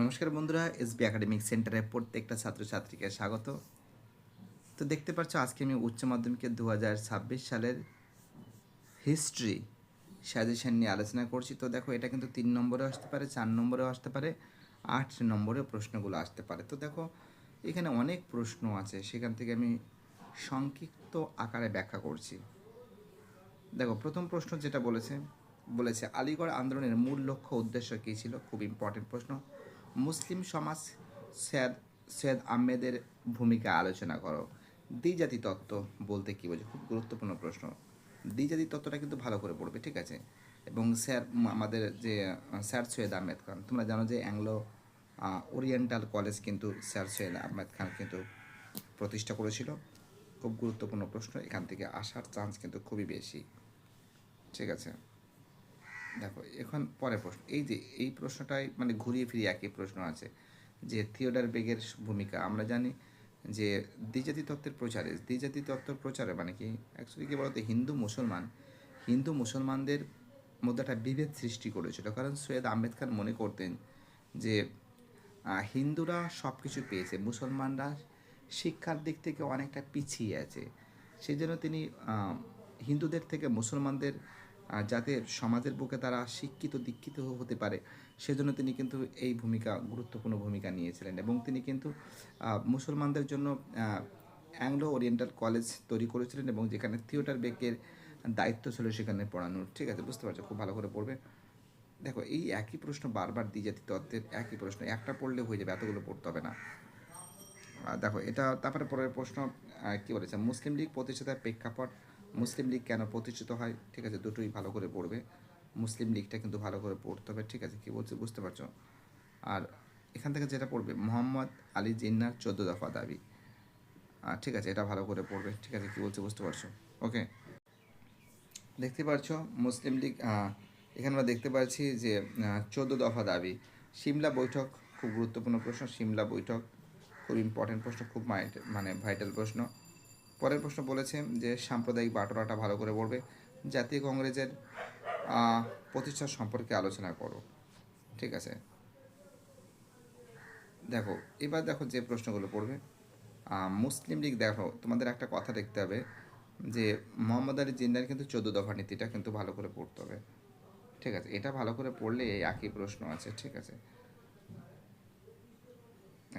নমস্কার বন্ধুরা, SB academic সেন্টারে প্রত্যেকটা ছাত্রছাত্রীকে স্বাগত। তো দেখতে পাচ্ছ, আজকে আমি উচ্চ মাধ্যমিকের দু হাজার ছাব্বিশ সালের হিস্ট্রি সাজেশন নিয়ে আলোচনা করছি। তো দেখো, এটা কিন্তু তিন নম্বরে আসতে পারে, চার নম্বরেও আসতে পারে, আট নম্বরে প্রশ্নগুলো আসতে পারে। তো দেখো, এখানে অনেক প্রশ্ন আছে, সেখান থেকে আমি সংক্ষিপ্ত আকারে ব্যাখ্যা করছি। দেখো, প্রথম প্রশ্ন যেটা বলেছে বলেছে, আলিগড় আন্দোলনের মূল লক্ষ্য, উদ্দেশ্য কী ছিল? খুব ইম্পর্টেন্ট প্রশ্ন। মুসলিম সমাজ সৈয়দ সৈয়দ আহমেদের ভূমিকা আলোচনা করো। দ্বিজাতি তত্ত্ব বলতে কী বোঝো? খুব গুরুত্বপূর্ণ প্রশ্ন। দ্বিজাতি তত্ত্বটা কিন্তু ভালো করে পড়বে, ঠিক আছে? এবং স্যার আমাদের যে স্যার সৈয়দ আহমেদ খান, তোমরা জানো যে অ্যাংলো ওরিয়েন্টাল কলেজ কিন্তু স্যার সৈয়দ আহমেদ খান কিন্তু প্রতিষ্ঠা করেছিল। খুব গুরুত্বপূর্ণ প্রশ্ন, এখান থেকে আসার চান্স কিন্তু খুবই বেশি, ঠিক আছে? দেখো, এখন পরে প্রশ্ন। এই যে, এই প্রশ্নটাই মানে ঘুরিয়ে ফিরিয়ে একই প্রশ্ন আছে যে, থিওডার বেগের ভূমিকা। আমরা জানি যে, দ্বিজাতি তত্ত্বের প্রচারে, দ্বিজাতি তত্ত্বের প্রচারে মানে কি? অ্যাকচুয়ালি কী বলতো? হিন্দু মুসলমান, হিন্দু মুসলমানদের মধ্যে একটা বিভেদ সৃষ্টি করেছিল। কারণ সৈয়দ খান মনে করতেন যে হিন্দুরা সব কিছু পেয়েছে, মুসলমানরা শিক্ষার দিক থেকে অনেকটা পিছিয়ে আছে। সেই জন্য তিনি হিন্দুদের থেকে মুসলমানদের যাতে সমাজের বুকে তারা শিক্ষিত, দীক্ষিত হতে পারে, সেজন্য তিনি কিন্তু এই ভূমিকা, গুরুত্বপূর্ণ ভূমিকা নিয়েছিলেন এবং তিনি কিন্তু মুসলমানদের জন্য অ্যাংলো ওরিয়েন্টাল কলেজ তৈরি করেছিলেন এবং যেখানে থিয়েটার বেকের দায়িত্ব ছিল সেখানে পড়ানোর। ঠিক আছে, বুঝতে পারছ? খুব ভালো করে পড়বে। দেখো, এই একই প্রশ্ন বারবার দ্বিজাতি তত্ত্বের একই প্রশ্ন, একটা পড়লে হয়ে যাবে, এতগুলো পড়তে হবে না। দেখো, এটা, তারপরে পরের প্রশ্ন কি বলেছে? মুসলিম লীগ প্রতিষ্ঠাতার প্রেক্ষাপট মুসলিম লীগ কেন প্রতিষ্ঠিত হয়? ঠিক আছে, দুটোই ভালো করে পড়বে। মুসলিম লীগটা কিন্তু ভালো করে পড়তে হবে, ঠিক আছে, কি বলছে বুঝতে পারছ? আর এখান থেকে যেটা পড়বে, মোহাম্মদ আলী জিন্নার চোদ্দ দফা দাবি। ঠিক আছে, এটা ভালো করে পড়বে, ঠিক আছে, কি বলছে বুঝতে পারছ? ওকে। দেখতে পাচ্ছ মুসলিম লীগ এখানে আমরা দেখতে পাচ্ছি যে চোদ্দ দফা দাবি। সিমলা বৈঠক, খুব গুরুত্বপূর্ণ প্রশ্ন, সিমলা বৈঠক, খুব ইম্পর্টেন্ট প্রশ্ন, খুব মানে ভাইটাল প্রশ্ন। পরের প্রশ্ন বলেছে যে সাম্প্রদায়িক বাটোয়ারাটা ভালো করে পড়বে। জাতীয় কংগ্রেসের প্রতিষ্ঠা সম্পর্কে আলোচনা করো। ঠিক আছে? দেখো, এবার দেখো যে প্রশ্নগুলো পড়বে। মুসলিম লীগ দেখো, তোমাদের একটা কথা দেখতে হবে যে মোহাম্মদ আলী জিন্নার কিন্তু চোদ্দ দফা নীতিটা কিন্তু ভালো করে পড়তে হবে। ঠিক আছে? এটা ভালো করে পড়লে এই একই প্রশ্ন আছে। ঠিক আছে?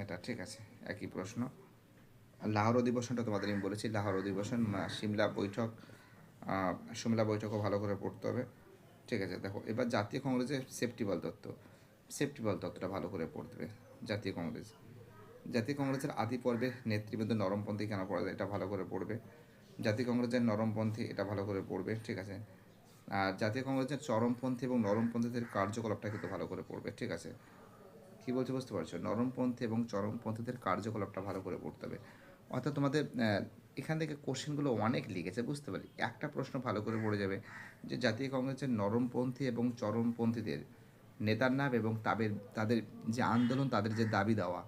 এটা ঠিক আছে? একই প্রশ্ন। লাহোর অধিবেশনটা তোমাদের আমি বলেছি, লাহোর অধিবেশন সিমলা বৈঠক সিমলা বৈঠকও ভালো করে পড়তে হবে। ঠিক আছে, দেখো, এবার জাতীয় কংগ্রেসের সেফটি বল তত্ত্ব। সেফটি বল তত্ত্বটা ভালো করে পড়তে হবে জাতীয় কংগ্রেস। জাতীয় কংগ্রেসের আদি পর্বে নেতৃবৃন্দ নরমপন্থী কেন পড়া যায়, এটা ভালো করে পড়বে। জাতীয় কংগ্রেসের নরমপন্থী, এটা ভালো করে পড়বে, ঠিক আছে। আর জাতীয় কংগ্রেসের চরমপন্থী এবং নরমপন্থীদের কার্যকলাপটা কিন্তু ভালো করে পড়বে, ঠিক আছে। কী বলছে বুঝতে পারছ? নরমপন্থী এবং চরমপন্থীদের কার্যকলাপটা ভালো করে পড়তে হবে। অর্থাৎ তোমাদের এখান থেকে কোশ্চেনগুলো অনেক লিখেছে বুঝতে পারি? একটা প্রশ্ন ভালো করে পড়ে যাবে, যে জাতীয় কংগ্রেসের নরমপন্থী এবং চরমপন্থীদের নেতার নাম এবং তাদের তাদের যে আন্দোলন, তাদের যে দাবি দেওয়া,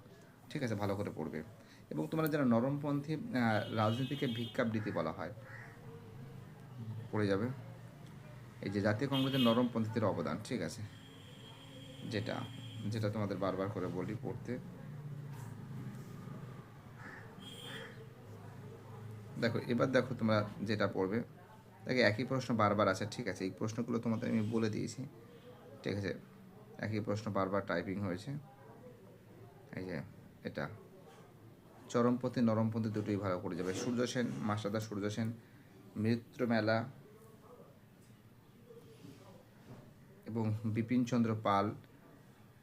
ঠিক আছে, ভালো করে পড়বে। এবং তোমরা যারা নরমপন্থী রাজনীতিকে ভিক্ষাবৃত্তি বলা হয়, পড়ে যাবে। এই যে জাতীয় কংগ্রেসের নরমপন্থীদের অবদান, ঠিক আছে, যেটা যেটা তোমাদের বারবার করে বলি পড়তে। দেখো, এবার দেখো তোমরা যেটা পড়বে। দেখো, একই প্রশ্ন বারবার আছে, ঠিক আছে? এই প্রশ্নগুলো তোমাদের আমি বলে দিয়েছি, ঠিক আছে? একই প্রশ্ন বারবার টাইপিং হয়েছে। এই যে, এটা। চরমপন্থী নরমপন্থী দুটোই ভালো করে যাবে। সূর্য সেন, মাস্টারদা সূর্য সেন, মৃত্যু মেলা এবং বিপিনচন্দ্র পাল,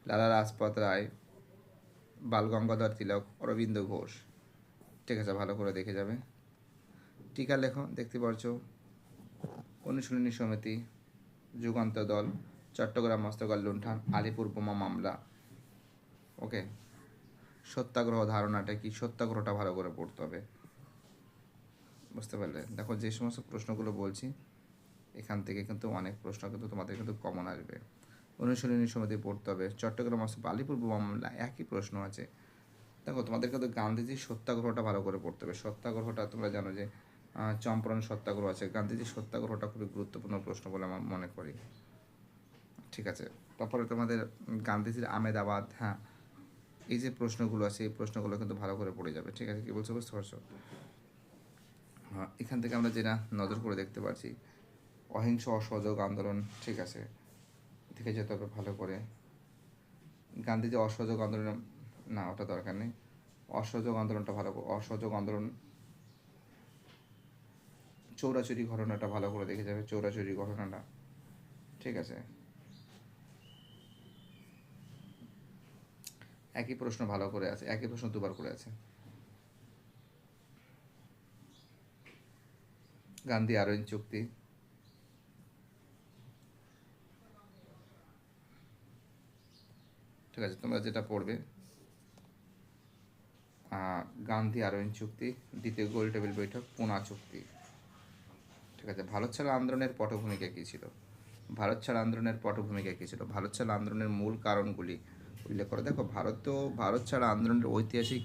লালা রাজপথ রায় বালগঙ্গাধর তিলক, অরবিন্দ ঘোষ। ঠিক আছে, ভালো করে দেখে যাবে। টিকা লেখো, দেখতে পাচ্ছ অনুশীলনী সমিতি, যুগান্ত দল, চট্টগ্রাম মস্তকাল লুণ্ঠন, আলিপুর বোমা মামলা। ওকে সত্যাগ্রহ ধারণাটা কি? সত্যাগ্রহটা ভালো করে পড়তে হবে। বুঝতে পারলে? দেখো, যে সমস্ত প্রশ্নগুলো বলছি, এখান থেকে কিন্তু অনেক প্রশ্ন কিন্তু তোমাদের কিন্তু কমন আসবে। অনুশীলনী সমিতি পড়তে হবে, চট্টগ্রাম মস্ত আলিপুর বোমা মামলা, একই প্রশ্ন আছে। দেখো, তোমাদের কিন্তু গান্ধীজির সত্যাগ্রহটা ভালো করে পড়তে হবে। সত্যাগ্রহটা তোমরা জানো যে চম্পারণ সত্যাগ্রহ আছে। গান্ধীজির সত্যাগ্রহটা খুবই গুরুত্বপূর্ণ প্রশ্ন বলে আমার মনে করি। ঠিক আছে। তারপরে তোমাদের গান্ধীজির আমেদাবাদ হ্যাঁ এই যে প্রশ্নগুলো আছে, এই প্রশ্নগুলো কিন্তু ভালো করে পড়ে যাবে। ঠিক আছে, কি বলছো, বুঝতে পারছ? হ্যাঁ এখান থেকে আমরা যেটা নজর করে দেখতে পাচ্ছি অহিংস অসহযোগ আন্দোলন, ঠিক আছে, দেখে যেতে হবে ভালো করে। গান্ধী যে অসহযোগ আন্দোলন, না, ওটা দরকার নেই। অসহযোগ আন্দোলনটা ভালো অসহযোগ আন্দোলন চৌরাচুরি ঘটনাটা ভালো করে দেখে যাবে, চৌরাচুরি ঘটনাটা। ঠিক আছে? একই প্রশ্ন ভালো করে আছে, একই প্রশ্ন দুবার করে আছে। গান্ধী আরোইন চুক্তি। ঠিক আছে, তোমরা যেটা পড়বে গান্ধী আরোইন চুক্তি, দ্বিতীয় গোল টেবিল বৈঠক, পুনা চুক্তি। ঠিক আছে, ভারত ছাড়া আন্দোলনের পটভূমিকা কী ছিল? ভারত ছাড়া আন্দোলনের পটভূমিকা কী ছিল? ভারত ছাড়া আন্দোলনের মূল কারণগুলি উল্লেখ করে। দেখো, ভারত তো, ভারত ছাড়া আন্দোলনের ঐতিহাসিক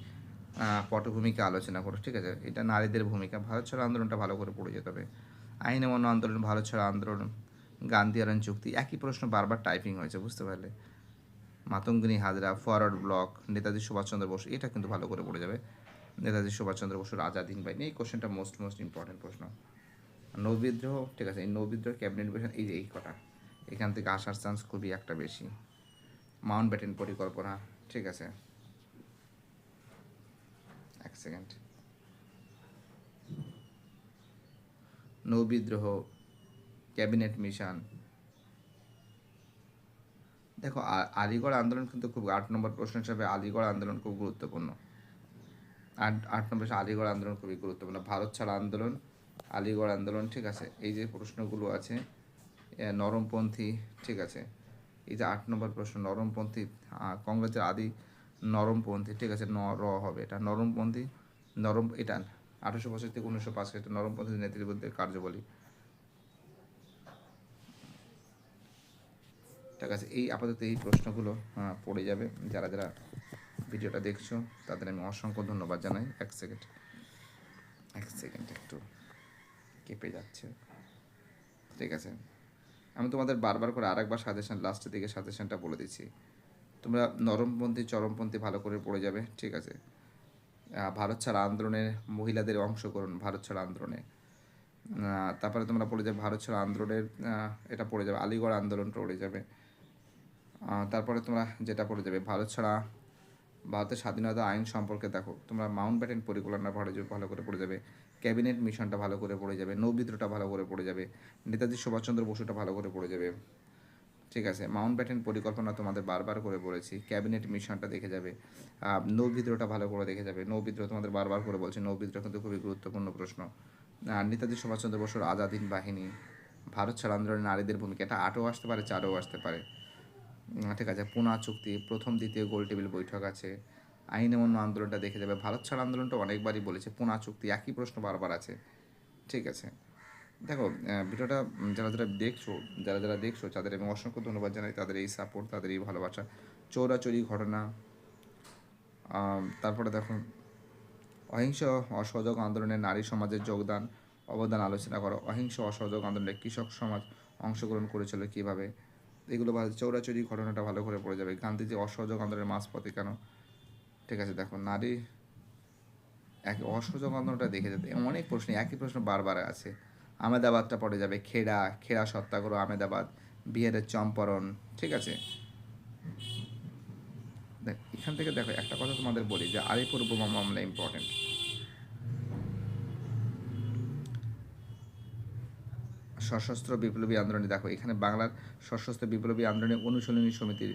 পটভূমিকা আলোচনা করো, ঠিক আছে? এটা নারীদের ভূমিকা। ভারত ছাড়া আন্দোলনটা ভালো করে পড়ে যেতে হবে। আইন অমান্য আন্দোলন, ভারত ছাড়া আন্দোলন, গান্ধী আরোহণ চুক্তি, একই প্রশ্ন বারবার টাইপিং হয়েছে, বুঝতে পারলে? মাতঙ্গিনী হাজরা, ফরওয়ার্ড ব্লক, নেতাজি সুভাষচন্দ্র বসু, এটা কিন্তু ভালো করে পড়ে যাবে। নেতাজি সুভাষচন্দ্র বসুর আজাদ হিন্দ বাহিনী এই কোশ্চেনটা মোস্ট মোস্ট ইম্পর্টেন্ট প্রশ্ন। নৌবিদ্রোহ ঠিক আছে, এই নৌবিদ্রোহ ক্যাবিনেট মিশন এই যে এই কটা। এখান থেকে আসার চান্স খুবই একটা বেশি। মাউন্ট ব্যাটেন পরিকল্পনা, ঠিক আছে। এক সেকেন্ড নৌবিদ্রোহ ক্যাবিনেট মিশন। দেখো আলিগড় আন্দোলন কিন্তু খুব, আট নম্বর প্রশ্ন হিসাবে আলিগড় আন্দোলন খুব গুরুত্বপূর্ণ। আট আট নম্বর আলিগড় আন্দোলন খুবই গুরুত্বপূর্ণ। ভারত ছাড়া আন্দোলন আলিগড় আন্দোলন, ঠিক আছে? এই যে প্রশ্নগুলো আছে নরমপন্থী, ঠিক আছে? এই যে আট নম্বর প্রশ্ন, নরমপন্থী কংগ্রেসের আদি নরমপন্থী, ঠিক আছে? ন, র হবে। এটা নরমপন্থী, নরম, এটা আঠারোশো বছর থেকে উনিশশো পাঁচ এটা নরমপন্থী নেতৃবৃন্দের কার্যবলী। ঠিক আছে? এই আপাতত এই প্রশ্নগুলো পড়ে যাবে। যারা যারা ভিডিওটা দেখছ, তাদের আমি অসংখ্য ধন্যবাদ জানাই। এক সেকেন্ড। এক সেকেন্ড একটু। কেঁপে যাচ্ছে। ঠিক আছে। আমি তোমাদের বারবার করে আরেকবার সাজেশন লাস্টের দিকে সাজেশনটা বলে দিচ্ছি। তোমরা নরমপন্থী, চরমপন্থী ভালো করে পড়ে যাবে, ঠিক আছে? ভারত ছাড়া আন্দোলনের মহিলাদের অংশগ্রহণ, ভারত ছাড়া আন্দোলনে। তারপরে তোমরা পড়ে যাবে ভারত ছাড়া আন্দোলনের এটা পড়ে যাবে, আলিগড় আন্দোলন পড়ে যাবে। তারপরে তোমরা যেটা পড়ে যাবে, ভারত ছাড়া ভারতের স্বাধীনতা আইন সম্পর্কে দেখো, তোমরা মাউন্ট ব্যাটেন পরিকল্পনা ভালো ভালো করে পড়ে যাবে ক্যাবিনেট মিশনটা ভালো করে পড়ে যাবে, নৌবিদ্রোহটা ভালো করে পড়ে যাবে, নেতাজি সুভাষচন্দ্র বসুটা ভালো করে পড়ে যাবে। ঠিক আছে মাউন্ট ব্যাটেন পরিকল্পনা তোমাদের বারবার করে বলেছি ক্যাবিনেট মিশনটা দেখে যাবে নৌবিদ্রোহটা ভালো করে দেখে যাবে। নৌবিদ্রোহ তোমাদের বারবার করে বলছি, নৌবিদ্রোহ কিন্তু খুবই গুরুত্বপূর্ণ প্রশ্ন। নেতাজি সুভাষচন্দ্র বসুর আজাদিন বাহিনী, ভারত ছাড়া আন্দোলনে নারীদের ভূমিকা এটা আটও আসতে পারে, চারও আসতে পারে। ঠিক আছে। পুনা চুক্তি, প্রথম, দ্বিতীয় গোল টেবিল বৈঠক আছে। আইন অমান্য আন্দোলনটা দেখে যাবে। ভারত ছাড়া আন্দোলনটা অনেকবারই বলেছে, পুনা চুক্তি একই প্রশ্ন বারবার আছে। ঠিক আছে। দেখো ভিডিওটা যারা যারা দেখছ, যারা যারা দেখছ, তাদের আমি অসংখ্য ধন্যবাদ জানাই। তাদের এই সাপোর্ট তাদের এই ভালোবাসা। চৌরাচৌরি ঘটনা তারপরে দেখো, অহিংস, অসহযোগ আন্দোলনে নারী সমাজের যোগদান, অবদান আলোচনা করো। অহিংস, অসহযোগ আন্দোলনে কৃষক সমাজ অংশগ্রহণ করেছিল কীভাবে? এগুলো ভালো চৌরাচৌরি ঘটনাটা ভালো করে পড়ে যাবে। গান্ধীজি অসহযোগ আন্দোলনের মাঝপথে কেন? ঠিক আছে, দেখো, নারী এক অসহযোগ আন্দোলনটা দেখে যেতে অনেক প্রশ্ন, একই প্রশ্ন বারবার আছে। আমেদাবাদটা পড়ে যাবে, খেড়া খেড়া সত্যাগ্রহ আমেদাবাদ বিহারের চম্পারণ, ঠিক আছে? দেখ, এখান থেকে দেখো, একটা কথা তোমাদের বলি যে আলিপুর বোমা মামলা ইম্পর্টেন্ট সশস্ত্র বিপ্লবী আন্দোলনে দেখো, এখানে বাংলার সশস্ত্র বিপ্লবী আন্দোলনে অনুশীলনী সমিতির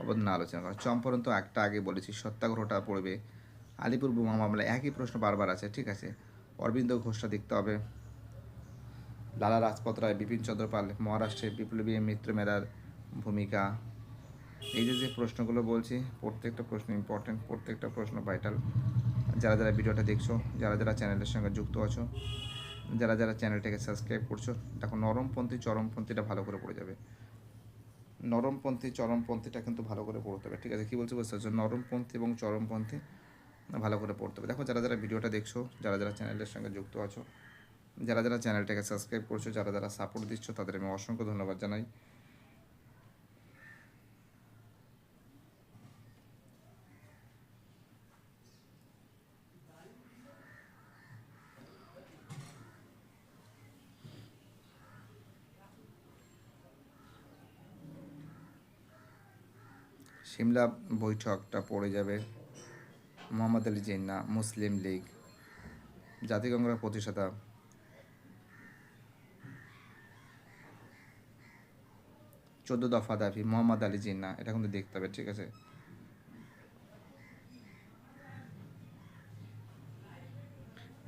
অবদান আলোচনা করা। চম্পারণ তো একটা আগে বলেছি সত্যাগ্রহটা পড়বে আলিপুর বোমা মামলা একই প্রশ্ন বারবার আছে, ঠিক আছে? অরবিন্দ ঘোষটা দেখতে হবে। লালা রাজপথ রায়, বিপিন চন্দ্র পাল, মহারাষ্ট্রে বিপ্লবী মিত্র মেলার ভূমিকা। এই যে যে প্রশ্নগুলো বলছি, প্রত্যেকটা প্রশ্ন ইম্পর্টেন্ট প্রত্যেকটা প্রশ্ন ভাইটাল যারা যারা ভিডিওটা দেখছ, যারা যারা চ্যানেলের সঙ্গে যুক্ত আছো যারা যারা চ্যানেলটাকে সাবস্ক্রাইব করছ, দেখো নরমপন্থী, চরমপন্থীটা ভালো করে পড়ে যাবে। নরমপন্থী, চরমপন্থীটা কিন্তু ভালো করে পড়তে হবে, ঠিক আছে? কী বলছি বুঝতে পারছ? নরমপন্থী এবং চরমপন্থী ভালো করে পড়তে হবে। দেখো, যারা যারা ভিডিওটা দেখছ, যারা যারা চ্যানেলের সঙ্গে যুক্ত আছো, যারা যারা চ্যানেলটাকে সাবস্ক্রাইব করছ, যারা যারা সাপোর্ট দিচ্ছ, তাদের আমি অসংখ্য ধন্যবাদ জানাই। সিমলা বৈঠকটা পড়ে যাবে। মোহাম্মদ আলী জিন্না, মুসলিম লীগ জাতিগঙ্গের প্রতিষ্ঠাতা। চোদ্দ দফা দাবি, মোহাম্মদ আলী জিন্না, এটা কিন্তু দেখতে হবে, ঠিক আছে?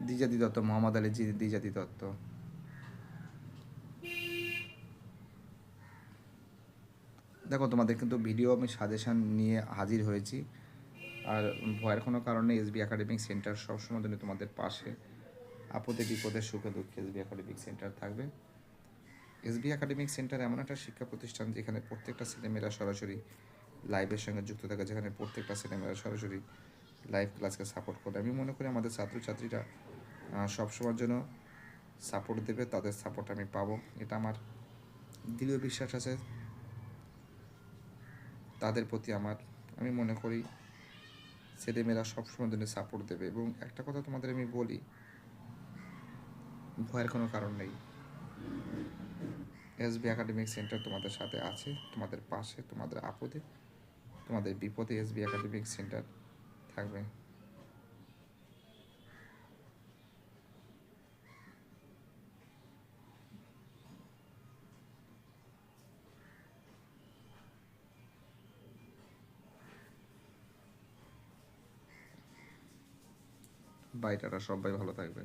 দ্বিজাতি দত্ত, মোহাম্মদ আলী দ্বিজাতি দত্ত। দেখো, তোমাদের কিন্তু ভিডিও আমি সাজেশন নিয়ে হাজির হয়েছি। আর ভয়ের কোনো কারণে এসবি একাডেমিক সেন্টার সবসময় জন্য তোমাদের পাশে। আপদে বিপদে, সুখে দুঃখে এসবি একাডেমিক সেন্টার থাকবে। এসবি একাডেমিক সেন্টার এমন একটা শিক্ষা প্রতিষ্ঠান যেখানে প্রত্যেকটা ছেলেমেয়েরা সরাসরি লাইভের সঙ্গে যুক্ত থাকে, যেখানে প্রত্যেকটা ছেলেমেয়েরা সরাসরি লাইভ ক্লাসকে সাপোর্ট করে। আমি মনে করি আমাদের ছাত্রছাত্রীরা সবসময়ের জন্য সাপোর্ট দেবে, তাদের সাপোর্ট আমি পাবো। এটা আমার দৃঢ় বিশ্বাস আছে। তাদের প্রতি আমার, আমি মনে করি ছেলেমেয়েরা সবসময় জন্য সাপোর্ট দেবে এবং একটা কথা তোমাদের আমি বলি, ভয়ের কোনো কারণ নেই। এসবি একাডেমিক সেন্টার তোমাদের সাথে আছে, তোমাদের পাশে, তোমাদের আপদে, তোমাদের বিপদে এসবি একাডেমিক সেন্টার থাকবে। বাইটারা সবাই ভালো থাকবে